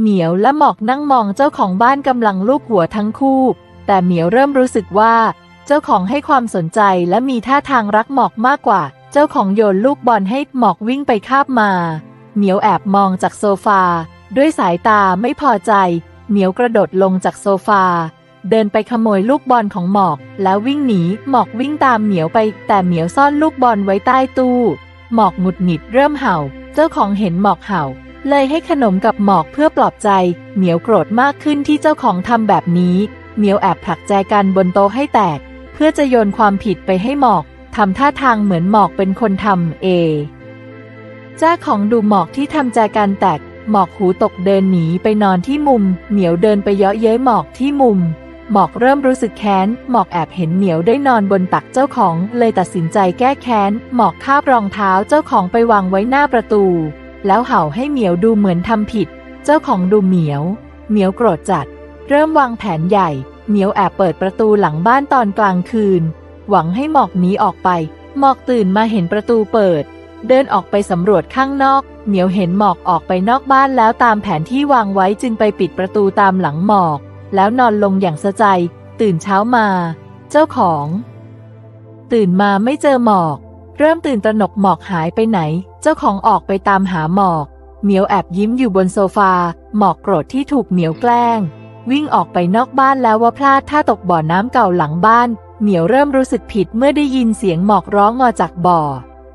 เหมียวและหมอกนั่งมองเจ้าของบ้านกำลังลูบหัวทั้งคู่ แต่เหมียวเริ่มรู้สึกว่า เจ้าของให้ความสนใจและมีท่าทางรักหมอกมากกว่า เจ้าของโยนลูกบอลให้หมอกวิ่งไปคาบมา เหมียวแอบมองจากโซฟา ด้วยสายตาไม่พอใจ เหมียวกระโดดลงจากโซฟา เดินไปขโมยลูกบอลของหมอก แล้ววิ่งหนีหมอกวิ่งตามเหมียวไป แต่เหมียวซ่อนลูกบอลไว้ใต้ตู้ หมอกหงุดหงิดเริ่มเห่า เจ้าของเห็นหมอกเห่า เลยให้ขนมกับหมอกเพื่อปลอบใจ เหมียวโกรธมากขึ้นที่เจ้าของทำแบบนี้ เหมียวแอบผลักแจกันบนโต๊ะให้แตก เพื่อจะโยนความผิดไปให้หมอกทำท่าทางเหมือนหมอกเป็นคนทำเองจ้าของดูหมอกที่ทำแจกันแตก หมอกหูตกเดินหนีไปนอนที่มุม เหมียวเดินไปเยาะเย้ยหมอกที่มุม หมอกเริ่มรู้สึกแค้น หมอกแอบเห็นเหมียวได้นอนบนตักเจ้าของ เลยตัดสินใจแก้แค้น หมอกคาบรองเท้าเจ้าของไปวางไว้หน้าประตู แล้วเห่าให้เหมียวดูเหมือนทำผิด เจ้าของดูเหมียว เหมียวโกรธจัด เริ่มวางแผนใหญ่ เหมียวแอบเปิดประตูหลังบ้านตอนกลางคืน หวังให้หมอกหนีออกไป หมอกตื่นมาเห็นประตูเปิด เดินออกไปสำรวจข้างนอก เหมียวเห็นหมอกออกไปนอกบ้านแล้วตามแผนที่วางไว้จึงไปปิดประตูตามหลังหมอก แล้วนอนลงอย่างสะใจ ตื่นเช้ามา เจ้าของ ตื่นมาไม่เจอหมอก เริ่มตื่นตระหนกหมอกหายไปไหน เจ้าของออกไปตามหาหมอก เหมียวแอบยิ้มอยู่บนโซฟา หมอกโกรธที่ถูกเหมียวแกล้ง วิ่งออกไปนอกบ้านแล้วว่าพลาดท่าตกบ่อน้ำเก่าหลังบ้าน เหมียวเริ่มรู้สึกผิดเมื่อได้ยินเสียงหมอกร้องออจากบ่อ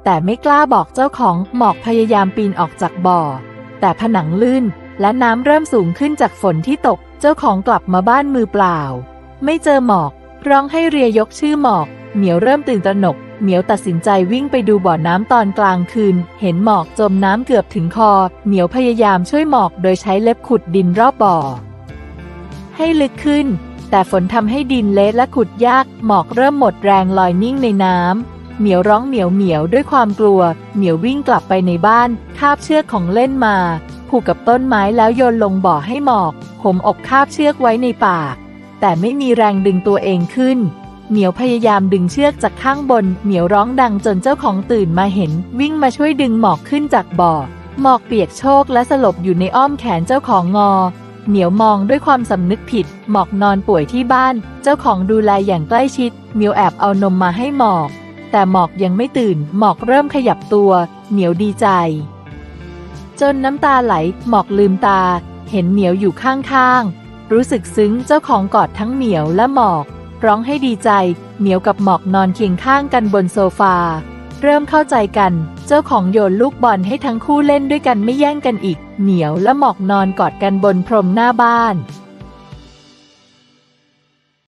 แต่ไม่กล้าบอกเจ้าของหมอกพยายามปีนออกจากบ่อ แต่ผนังลื่น และน้ำเริ่มสูงขึ้นจากฝนที่ตก เจ้าของกลับมาบ้านมือเปล่า ไม่เจอหมอก ร้องให้เรียยกชื่อหมอก เหมียวเริ่มตื่นตระหนก เหมียวตัดสินใจวิ่งไปดูบ่อน้ำตอนกลางคืน เห็นหมอกจมน้ำเกือบถึงคอ เหมียวพยายามช่วยหมอกโดยใช้เล็บขุดดินรอบบ่อ ให้ลึกขึ้น แต่ฝนทำให้ดินเละและขุดยาก หมอกเริ่มหมดแรงลอยนิ่งในน้ำเหมียวร้องเหมียวเหมียวด้วยความกลัว เหมียววิ่งกลับไปในบ้าน คาบเชือกของเล่นมา ผูกกับต้นไม้แล้วโยนลงบ่อให้หมอก ผมอกคาบเชือกไว้ในปาก แต่ไม่มีแรงดึงตัวเองขึ้น เหมียวพยายามดึงเชือกจากข้างบน เหมียวร้องดังจนเจ้าของตื่นมาเห็น วิ่งมาช่วยดึงหมอกขึ้นจากบ่อ หมอกเปียกโชกและสลบอยู่ในอ้อมแขนเจ้าของงอ เหมียวมองด้วยความสำนึกผิด หมอกนอนป่วยที่บ้าน เจ้าของดูแลอย่างใกล้ชิด เหมียวแอบเอานมมาให้หมอก แต่หมอกยังไม่ตื่น หมอกเริ่มขยับตัว เหมียวดีใจ จนน้ำตาไหล หมอกลืมตา เห็นเหมียวอยู่ข้างๆ รู้สึกซึ้งเจ้าของกอดทั้งเหมียวและหมอก ร้องให้ดีใจ เหมียวกับหมอกนอนเคียงข้างกันบนโซฟา เริ่มเข้าใจกัน เจ้าของโยนลูกบอลให้ทั้งคู่เล่นด้วยกันไม่แย่งกันอีก เหนียวและหมอกนอนกอดกันบนพรมหน้าบ้าน